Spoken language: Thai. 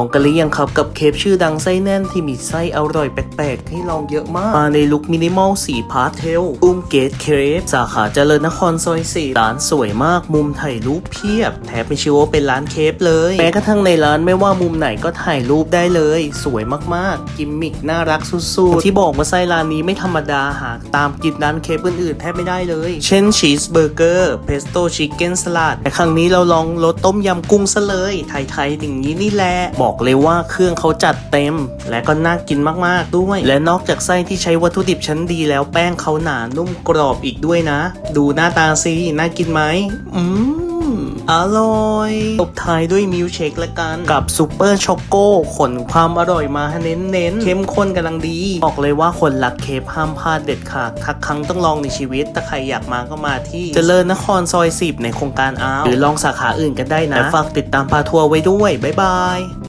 ลองกันหรือยังครับกับเคปชื่อดังไส้แน่นที่มีไส้อร่อยแปลกๆ ให้ลองเยอะมาก มาในลุคมินิมอลสีพาสเทล อุ้มเกตเคปสาขาเจริญนครซอยสี่ร้านสวยมาก มุมถ่ายรูปเพียบแถมเป็นชื่อว่าเป็นร้านเคปเลย แม้กระทั่งในร้านไม่ว่ามุมไหนก็ถ่ายรูปได้เลย สวยมากๆ กิมมิกน่ารักสุดๆ ที่บอกว่าไส้ร้านนี้ไม่ธรรมดาหากตามกินร้านเคปอื่นๆแทบไม่ได้เลย เช่นชีสเบอร์เกอร์เพสโต้ชิคเก้นสลัดแต่ครั้งนี้เราลองรสต้มยำกุ้งซะเลยไทยๆอย่างนี้นี่แหละบอกอกเลยว่าเครื่องเขาจัดเต็ม และก็น่ากินมากๆด้วย และนอกจากไส้ที่ใช้วัตถุดิบชั้นดีแล้วแป้งเขาหนานุ่มกรอบอีกด้วยนะ ดูหน้าตาสิน่ากินไหมอืมอร่อยตบท้ายด้วยมิลค์เชคละกัน กับซูเปอร์ช็อกโก้ขนความอร่อยมาให้เน้นๆเข้มข้นกำลังดี บอกเลยว่าคนรักเคปห้ามพลาดเด็ดขาดทักครั้งต้องลองในชีวิต ถ้าใครอยากมาก็มาที่ เจริญนครซอย 10 ในโครงการอาร์หรือลองสาขาอื่นกันได้นะและฝากติดตามพาทัวร์ไว้ด้วย บ๊ายบาย